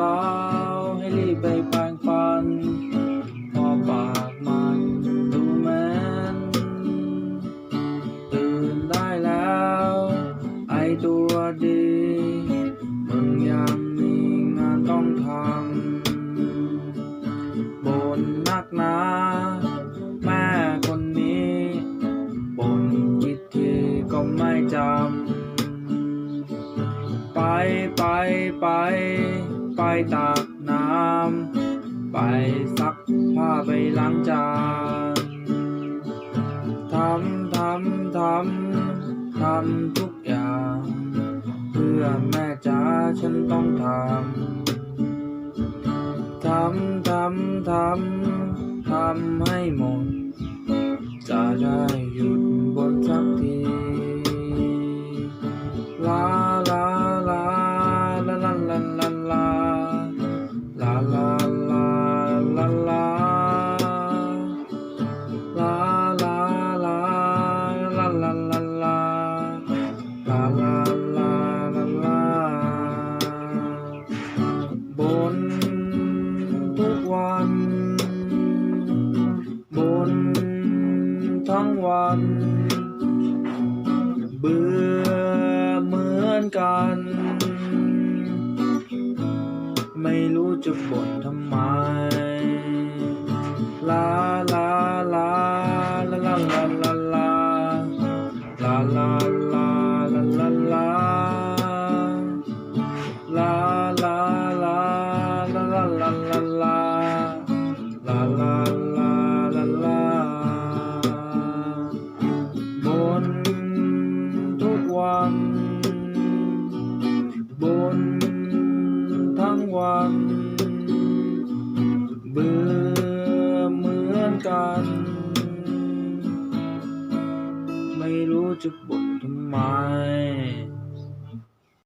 ช้าให้รีบไปแปรงฟันเพอปากมันดูเหม็นตื่นได้แล้ว ไอตัวดีมึงยังมีงานต้องทำบนนักหนาแม่คนนี้บนกี่ทีก็ไม่จำ ไปไปไป ไปตักน้ำ ไปซักผ้าไปล้างจานทำทำทำทำทุกอย่าง เพื่อแม่จ๋าฉันต้องทำทำทำทำทำให้หมด จะได้หยุดบนสักที วัน บนทั้งวัน เบื่อเหมือนกัน ไม่รู้จะบ่นทำไม ลาลาลาลาลาลาลาลาลา ไม่รู้จะบ่นทำไม